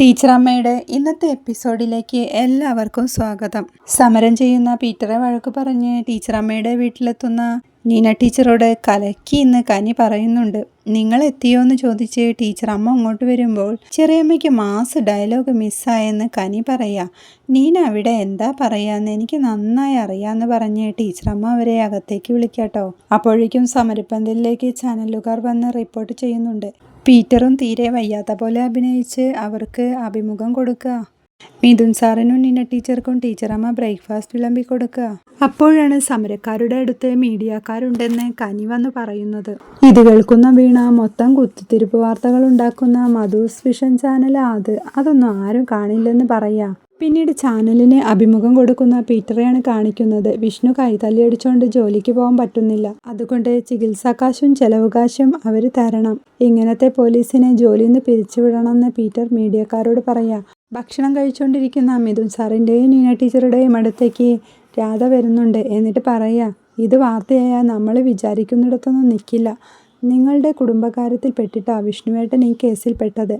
ടീച്ചറമ്മയുടെ ഇന്നത്തെ എപ്പിസോഡിലേക്ക് എല്ലാവർക്കും സ്വാഗതം. സമരം ചെയ്യുന്ന പീറ്ററെ വഴക്ക് പറഞ്ഞ് ടീച്ചറമ്മയുടെ വീട്ടിലെത്തുന്ന നീന ടീച്ചറോട് കലക്കി ഇന്ന് കനി പറയുന്നുണ്ട്. നിങ്ങൾ എത്തിയോ എന്ന് ചോദിച്ച് ടീച്ചർ അമ്മ അങ്ങോട്ട് വരുമ്പോൾ ചെറിയമ്മയ്ക്ക് മാസ് ഡയലോഗ് മിസ്സായെന്ന് കനി പറയാ. നീന അവിടെ എന്താ പറയാന്ന് എനിക്ക് നന്നായി അറിയാന്ന് പറഞ്ഞ് ടീച്ചറമ്മ അവരെ അകത്തേക്ക് വിളിക്കാട്ടോ. അപ്പോഴേക്കും സമരപ്പന്തലിലേക്ക് ചാനലുകാർ വന്ന് റിപ്പോർട്ട് ചെയ്യുന്നുണ്ട്. പീറ്ററും തീരെ വയ്യാത്ത പോലെ അഭിനയിച്ച് അവർക്ക് അഭിമുഖം കൊടുക്കുക. മിഥുൻ സാറിനും നിന്ന ടീച്ചർക്കും ടീച്ചറമ്മ ബ്രേക്ക്ഫാസ്റ്റ് വിളമ്പി കൊടുക്കുക അപ്പോഴാണ് സമരക്കാരുടെ അടുത്ത് മീഡിയക്കാരുണ്ടെന്ന് കനി വന്ന് പറയുന്നത്. ഇത് കേൾക്കുന്ന വീണ മൊത്തം കുത്തിത്തിരിപ്പ് വാർത്തകൾ ഉണ്ടാക്കുന്ന മധുസ് വിഷൻ ചാനൽ അത്. അതൊന്നും ആരും കാണില്ലെന്ന് പറയാ. പിന്നീട് ചാനലിന് അഭിമുഖം കൊടുക്കുന്ന പീറ്ററെയാണ് കാണിക്കുന്നത്. വിഷ്ണു കൈതല്ലി അടിച്ചുകൊണ്ട് ജോലിക്ക് പോകാൻ പറ്റുന്നില്ല. അതുകൊണ്ട് ചികിത്സാകാശും ചെലവുകാശും അവർ തരണം. ഇങ്ങനത്തെ പോലീസിനെ ജോലിയിൽ നിന്ന് പിരിച്ചുവിടണമെന്ന് പീറ്റർ മീഡിയക്കാരോട് പറയാ. ഭക്ഷണം കഴിച്ചുകൊണ്ടിരിക്കുന്ന മിഥുൻ സാറിന്റെയും നീന ടീച്ചറുടെയും അടുത്തേക്ക് രാധ വരുന്നുണ്ട്. എന്നിട്ട് പറയാ ഇത് വാർത്തയായാൽ നമ്മൾ വിചാരിക്കുന്നിടത്തൊന്നും നിൽക്കില്ല നിങ്ങളുടെ കുടുംബകാര്യത്തിൽ പെട്ടിട്ടാ വിഷ്ണുവേട്ടൻ ഈ കേസിൽ പെട്ടത്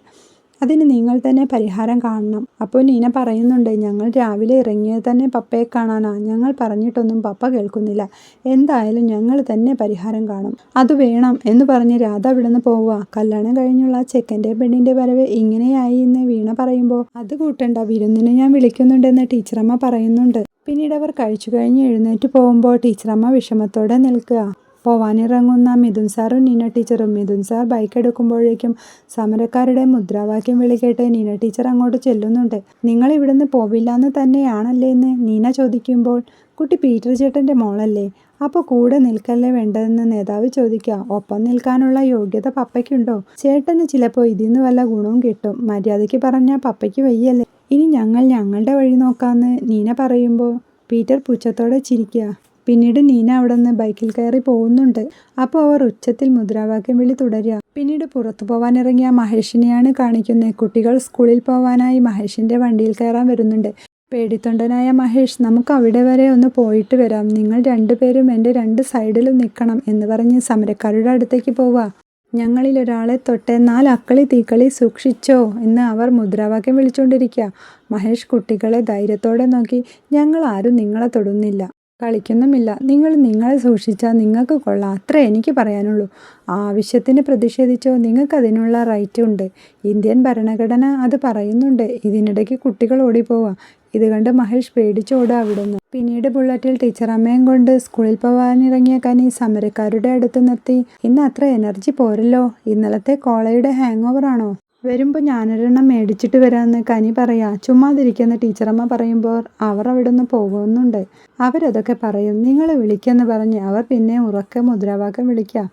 അതിന് നിങ്ങൾ തന്നെ പരിഹാരം കാണണം. അപ്പോൾ നീന പറയുന്നുണ്ട് ഞങ്ങൾ രാവിലെ ഇറങ്ങിയത് തന്നെ പപ്പയെ കാണാനാ. ഞങ്ങൾ പറഞ്ഞിട്ടൊന്നും പപ്പ കേൾക്കുന്നില്ല. എന്തായാലും ഞങ്ങൾ തന്നെ പരിഹാരം കാണും. അത് വേണം എന്ന് പറഞ്ഞ് രാധ വിടന്ന് പോവുക. കല്യാണം കഴിഞ്ഞുള്ള ചെക്കന്റെ പെണ്ണിന്റെ വരവ് ഇങ്ങനെയായി എന്ന് വീണ പറയുമ്പോൾ അത് കൂട്ടണ്ട വിരുന്നിനെ ഞാൻ വിളിക്കുന്നുണ്ടെന്ന് ടീച്ചറമ്മ പറയുന്നുണ്ട്. പിന്നീട് അവർ കഴിച്ചു കഴിഞ്ഞ് എഴുന്നേറ്റ് പോകുമ്പോൾ ടീച്ചറമ്മ വിഷമത്തോടെ നിൽക്കുക. പോവാനിറങ്ങുന്ന മിഥുൻ സാറും നീന ടീച്ചറും. മിഥുൻ സാർ ബൈക്ക് എടുക്കുമ്പോഴേക്കും സമരക്കാരുടെ മുദ്രാവാക്യം വിളിക്കേട്ട് നീന ടീച്ചർ അങ്ങോട്ട് ചെല്ലുന്നുണ്ട്. നിങ്ങൾ ഇവിടുന്ന് പോവില്ല എന്ന് തന്നെയാണല്ലേ എന്ന് നീന ചോദിക്കുമ്പോൾ കുട്ടി പീറ്റർ ചേട്ടന്റെ മോളല്ലേ? അപ്പോൾ കൂടെ നിൽക്കല്ലേ വേണ്ടതെന്ന് നേതാവ് ചോദിക്കുക. ഒപ്പം നിൽക്കാനുള്ള യോഗ്യത പപ്പയ്ക്കുണ്ടോ? ചേട്ടന് ചിലപ്പോൾ ഇതിന്ന് വല്ല ഗുണവും കിട്ടും. മര്യാദയ്ക്ക് പറഞ്ഞാൽ പപ്പയ്ക്ക് വയ്യല്ലേ? ഇനി ഞങ്ങൾ ഞങ്ങളുടെ വഴി നോക്കാമെന്ന് നീന പറയുമ്പോൾ പീറ്റർ പുച്ഛത്തോടെ ചിരിക്കുക. പിന്നീട് നീന അവിടെ നിന്ന് ബൈക്കിൽ കയറി പോകുന്നുണ്ട്. അപ്പോൾ അവർ ഉച്ചത്തിൽ മുദ്രാവാക്യം വിളി തുടരുക. പിന്നീട് പുറത്തു പോകാനിറങ്ങിയ മഹേഷിനെയാണ് കാണിക്കുന്നത്. കുട്ടികൾ സ്കൂളിൽ പോകാനായി മഹേഷിന്റെ വണ്ടിയിൽ കയറാൻ വരുന്നുണ്ട്. പേടിത്തൊണ്ടനായ മഹേഷ് നമുക്ക് അവിടെ വരെ ഒന്ന് പോയിട്ട് വരാം. നിങ്ങൾ രണ്ടുപേരും എന്റെ രണ്ട് സൈഡിലും നിൽക്കണം എന്ന് പറഞ്ഞ് സമരക്കാരുടെ അടുത്തേക്ക് പോവുക. ഞങ്ങളിൽ ഒരാളെ തൊട്ട് നാല് അക്കളി തീക്കളി സൂക്ഷിച്ചോ എന്ന് അവർ മുദ്രാവാക്യം വിളിച്ചുകൊണ്ടിരിക്കുക. മഹേഷ് കുട്ടികളെ ധൈര്യത്തോടെ നോക്കി. ഞങ്ങൾ ആരും നിങ്ങളെ തൊടുന്നില്ല. കളിക്കുന്നുമില്ല. നിങ്ങൾ നിങ്ങളെ സൂക്ഷിച്ചാൽ നിങ്ങൾക്ക് കൊള്ളാം. അത്ര എനിക്ക് പറയാനുള്ളൂ. ആവശ്യത്തിന് പ്രതിഷേധിച്ചോ നിങ്ങൾക്ക് അതിനുള്ള റൈറ്റ് ഉണ്ട്. ഇന്ത്യൻ ഭരണഘടന അത് പറയുന്നുണ്ട്. ഇതിനിടയ്ക്ക് കുട്ടികൾ ഓടിപ്പോവാ. ഇത് കണ്ട് മഹേഷ് പേടിച്ചോടുക അവിടുന്ന്. പിന്നീട് ബുള്ളറ്റിൽ ടീച്ചറമ്മയും കൊണ്ട് സ്കൂളിൽ പോകാനിറങ്ങിയ കനി സമരക്കാരുടെ അടുത്ത് നിർത്തി. ഇന്ന് അത്ര എനർജി പോരല്ലോ. ഇന്നലത്തെ കോളയുടെ ഹാങ് ഓവർ ആണോ? വരുമ്പോൾ ഞാനൊരെണ്ണം മേടിച്ചിട്ട് വരാമെന്ന് കനി പറയാ. ചുമ്മാതിരിക്കുന്ന ടീച്ചറമ്മ പറയുമ്പോൾ അവർ അവിടെ നിന്ന് പോകുന്നുണ്ട്. അവരതൊക്കെ പറയും. നിങ്ങൾ വിളിക്കെന്ന് പറഞ്ഞ് അവർ പിന്നെ ഉറക്കെ മുദ്രാവാക്യം വിളിക്കുക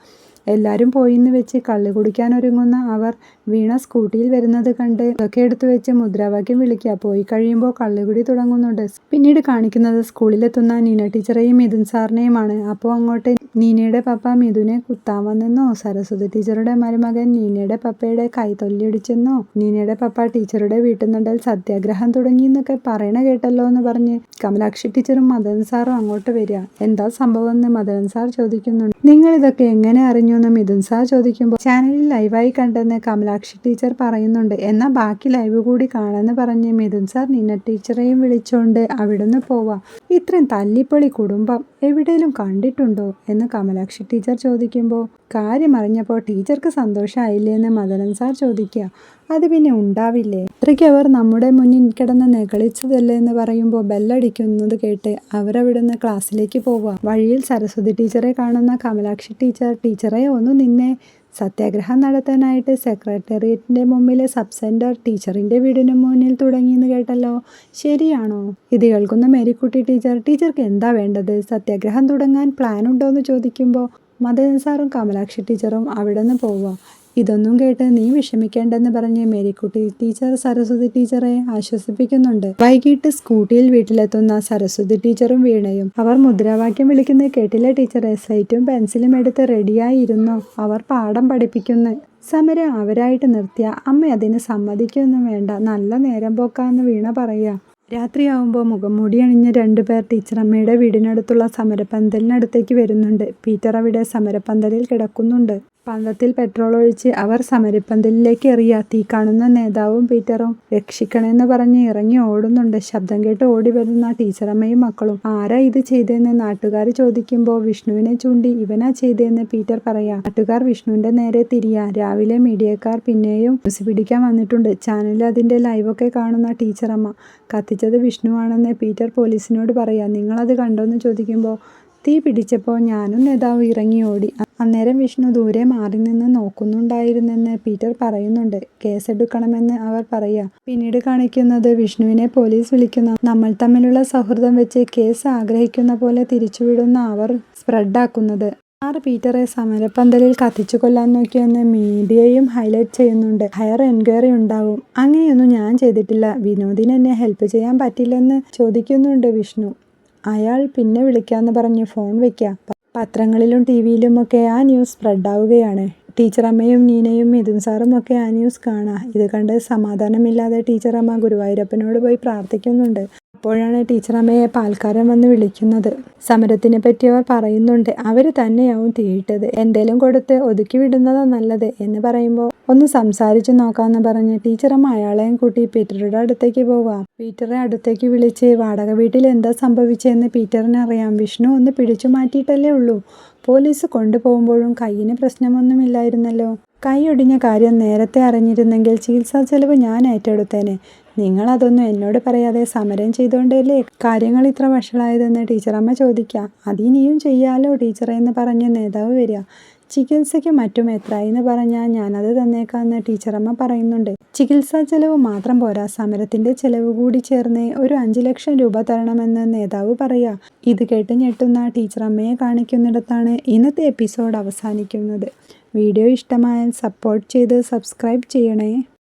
എല്ലാവരും പോയിന്ന് വെച്ച് കള്ളി കുടിക്കാൻ ഒരുങ്ങുന്ന അവർ വീണ സ്കൂട്ടിയിൽ വരുന്നത് കണ്ട് ഇതൊക്കെ എടുത്തു വെച്ച് മുദ്രാവാക്യം വിളിക്കുക പോയി കഴിയുമ്പോൾ കള്ളുകുടി തുടങ്ങുന്നുണ്ട്. പിന്നീട് കാണിക്കുന്നത് സ്കൂളിലെത്തുന്ന നീന ടീച്ചറേയും മിഥുൻ സാറിനെയുമാണ്. അപ്പോൾ അങ്ങോട്ട് നീനയുടെ പപ്പ മിഥുനെ കുത്താൻ വന്നെന്നോ? സരസ്വതി ടീച്ചറുടെ മരുമകൻ നീനയുടെ പപ്പയുടെ കൈ തൊല്ലിയൊടിച്ചെന്നോ? നീനയുടെ പപ്പ ടീച്ചറുടെ വീട്ടിൽ നിന്നുണ്ടാൽ സത്യാഗ്രഹം തുടങ്ങി എന്നൊക്കെ പറയണ കേട്ടല്ലോ എന്ന് പറഞ്ഞ് കമലാക്ഷി ടീച്ചറും മദൻ സാറും അങ്ങോട്ട് വരിക. എന്താ സംഭവം എന്ന് മദൻ സാർ ചോദിക്കുന്നുണ്ട്. നിങ്ങൾ ഇതൊക്കെ എങ്ങനെ അറിഞ്ഞു എന്ന് മിഥുൻ സാർ ചോദിക്കുമ്പോൾ ചാനലിൽ ലൈവായി കണ്ടെന്ന് കമലാക്ഷി ടീച്ചർ പറയുന്നുണ്ട്. എന്നാൽ ബാക്കി ലൈവ് കൂടി കാണാമെന്ന് പറഞ്ഞ് മിഥുൻ സാർ നിന്ന ടീച്ചറെയും വിളിച്ചുകൊണ്ട് അവിടുന്ന് പോവാ. ഇത്രയും തല്ലിപ്പൊളി കുടുംബം എവിടെയും കണ്ടിട്ടുണ്ടോ? എന്ന് കമലാക്ഷി ടീച്ചർ ചോദിക്കുമ്പോൾ കാര്യം അറിഞ്ഞപ്പോൾ ടീച്ചർക്ക് സന്തോഷമായില്ലേ എന്ന് മദനൻ സാർ ചോദിക്കുക അത് പിന്നെ ഉണ്ടാവില്ലേ? അത്രയ്ക്ക് അവർ നമ്മുടെ മുന്നിൽ കിടന്ന് നെകളിച്ചതല്ലേ എന്ന് പറയുമ്പോൾ ബെല്ലടിക്കുന്നത് കേട്ട് അവരവിടുന്ന് ക്ലാസ്സിലേക്ക് പോവുക. വഴിയിൽ സരസ്വതി ടീച്ചറെ കാണുന്ന കമലാക്ഷി ടീച്ചർ ടീച്ചറെ ഒന്ന് നിന്നെ സത്യാഗ്രഹം നടത്താനായിട്ട് സെക്രട്ടേറിയറ്റിന്റെ മുമ്പിലെ സബ് സെന്റർ ടീച്ചറിന്റെ വീടിന് മുന്നിൽ തുടങ്ങിയെന്ന് കേട്ടല്ലോ? ശരിയാണോ? ഇത് കേൾക്കുന്ന മേരിക്കുട്ടി ടീച്ചർ ടീച്ചർക്ക് എന്താ വേണ്ടത്? സത്യാഗ്രഹം തുടങ്ങാൻ പ്ലാൻ ഉണ്ടോ എന്ന് ചോദിക്കുമ്പോൾ മദൻ സാറും കമലാക്ഷി ടീച്ചറും അവിടെ നിന്ന് പോവുക. ഇതൊന്നും കേട്ട് നീ വിഷമിക്കേണ്ടെന്ന് പറഞ്ഞ് മേരിക്കുട്ടി ടീച്ചർ സരസ്വതി ടീച്ചറെ ആശ്വസിപ്പിക്കുന്നുണ്ട്. വൈകിട്ട് സ്കൂട്ടിയിൽ വീട്ടിലെത്തുന്ന സരസ്വതി ടീച്ചറും വീണയും അവർ മുദ്രാവാക്യം വിളിക്കുന്നത് കേട്ടില്ല ടീച്ചറെ? സൈറ്റും പെൻസിലും എടുത്ത് റെഡിയായിരുന്നു അവർ പാഠം പഠിപ്പിക്കുന്നു. സമരം അവരായിട്ട് നിർത്തിയ അമ്മ അതിന് സമ്മതിക്കൊന്നും വേണ്ട നല്ല നേരം പോക്കാന്ന് വീണ പറയുക രാത്രിയാവുമ്പോൾ മുഖംമൂടി അണിഞ്ഞ രണ്ടുപേർ ടീച്ചറമ്മയുടെ വീടിനടുത്തുള്ള സമരപ്പന്തലിനടുത്തേക്ക് വരുന്നുണ്ട്. പീറ്റർ അവിടെ സമരപ്പന്തലിൽ കിടക്കുന്നുണ്ട്. പന്തത്തിൽ പെട്രോൾ ഒഴിച്ച് അവർ സമരപ്പന്തലിലേക്ക് എറിയ തീ കാണുന്ന നേതാവും പീറ്ററും രക്ഷിക്കണമെന്ന് പറഞ്ഞ് ഇറങ്ങി ഓടുന്നുണ്ട്. ശബ്ദം കേട്ട് ഓടി വരുന്ന ടീച്ചറമ്മയും മക്കളും. ആരാ ഇത് ചെയ്തതെന്ന് നാട്ടുകാർ ചോദിക്കുമ്പോൾ വിഷ്ണുവിനെ ചൂണ്ടി ഇവനാ ചെയ്തതെന്ന് പീറ്റർ പറയാ. നാട്ടുകാർ വിഷ്ണുവിന്റെ നേരെ തിരിയാ. രാവിലെ മീഡിയക്കാർ പിന്നെയും ന്യൂസ് പിടിക്കാൻ വന്നിട്ടുണ്ട്. ചാനലിൽ അതിന്റെ ലൈവൊക്കെ കാണുന്ന ടീച്ചറമ്മ കത്തിച്ചത് വിഷ്ണുവാണെന്ന് പീറ്റർ പോലീസിനോട് പറയാ. നിങ്ങളത് കണ്ടോന്ന് ചോദിക്കുമ്പോൾ തീ പിടിച്ചപ്പോൾ ഞാനും നേതാവ് ഇറങ്ങി ഓടി അന്നേരം വിഷ്ണു ദൂരെ മാറി നിന്ന് നോക്കുന്നുണ്ടായിരുന്നെന്ന് പീറ്റർ പറയുന്നുണ്ട്. കേസെടുക്കണമെന്ന് അവർ പറയാ. പിന്നീട് കാണിക്കുന്നത് വിഷ്ണുവിനെ പോലീസ് വിളിക്കുന്ന നമ്മൾ തമ്മിലുള്ള സൗഹൃദം വെച്ച് കേസ് ആഗ്രഹിക്കുന്ന പോലെ തിരിച്ചുവിടുന്ന അവർ സ്പ്രെഡാക്കുന്നത്. ആർ പീറ്ററെ സമരപ്പന്തലിൽ കത്തിച്ചു കൊല്ലാൻ നോക്കിയെന്ന് മീഡിയയും ഹൈലൈറ്റ് ചെയ്യുന്നുണ്ട്. ഹയർ എൻക്വയറി ഉണ്ടാവും. അങ്ങനെയൊന്നും ഞാൻ ചെയ്തിട്ടില്ല. വിനോദിനെന്നെ ഹെൽപ്പ് ചെയ്യാൻ പറ്റില്ലെന്ന് ചോദിക്കുന്നുണ്ട് വിഷ്ണു. അയാൾ പിന്നെ വിളിക്കാന്ന് പറഞ്ഞ് ഫോൺ വെക്കാം പത്രങ്ങളിലും ടി വിയിലുമൊക്കെ ആ ന്യൂസ് സ്പ്രെഡ് ആവുകയാണ് ടീച്ചർ അമ്മയും നീനയും മിഥുൻ സാറും ഒക്കെ ആ ന്യൂസ് കാണാം. ഇത് കണ്ട് സമാധാനമില്ലാതെ ടീച്ചറമ്മ ഗുരുവായൂരപ്പനോട് പോയി പ്രാർത്ഥിക്കുന്നുണ്ട്. അപ്പോഴാണ് ടീച്ചറമ്മയെ പാൽക്കാരൻ വന്ന് വിളിക്കുന്നത്. സമരത്തിനെ പറ്റി അവർ പറയുന്നുണ്ട്. അവർ തന്നെയാവും തീയിട്ടത്. എന്തേലും കൊടുത്ത് ഒതുക്കി വിടുന്നതാ നല്ലത് എന്ന് പറയുമ്പോൾ ഒന്ന് സംസാരിച്ചു നോക്കാമെന്ന് പറഞ്ഞ് ടീച്ചറമ്മ അയാളെയും കൂട്ടി പീറ്ററുടെ അടുത്തേക്ക് പോവാം. പീറ്ററെ അടുത്തേക്ക് വിളിച്ച് വാടക വീട്ടിൽ എന്താ സംഭവിച്ചതെന്ന് പീറ്ററിനെ അറിയാം. വിഷ്ണു ഒന്ന് പിടിച്ചു മാറ്റിയിട്ടല്ലേ ഉള്ളൂ. പോലീസ് കൊണ്ടുപോകുമ്പോഴും കയ്യിന് പ്രശ്നമൊന്നുമില്ലായിരുന്നല്ലോ. കൈ ഒടിഞ്ഞ കാര്യം നേരത്തെ അറിഞ്ഞിരുന്നെങ്കിൽ ചികിത്സാ ചെലവ് ഞാൻ ഏറ്റെടുത്തേനെ. നിങ്ങളതൊന്നും എന്നോട് പറയാതെ സമരം ചെയ്തുകൊണ്ടല്ലേ കാര്യങ്ങൾ ഇത്ര വഷളായതെന്ന് ടീച്ചറമ്മ ചോദിക്കാം. അതിനിയും ചെയ്യാലോ ടീച്ചറെ എന്ന് പറഞ്ഞ് നേതാവ് വരിക. ചികിത്സയ്ക്ക് മറ്റും എത്രയെന്ന് പറഞ്ഞാൽ ഞാനത് തന്നേക്കാമെന്ന് ടീച്ചറമ്മ പറയുന്നുണ്ട്. ചികിത്സാ ചെലവ് മാത്രം പോരാ. സമരത്തിന്റെ ചെലവ് കൂടി ചേർന്ന് ഒരു അഞ്ചു ലക്ഷം രൂപ തരണമെന്ന് നേതാവ് പറയുക ഇത് കേട്ട് ഞെട്ടുന്ന ടീച്ചറമ്മയെ കാണിക്കുന്നിടത്താണ് ഇന്നത്തെ എപ്പിസോഡ് അവസാനിക്കുന്നത്. വീഡിയോ ഇഷ്ടമായാൽ സപ്പോർട്ട് ചെയ്ത് സബ്സ്ക്രൈബ് ചെയ്യണേ.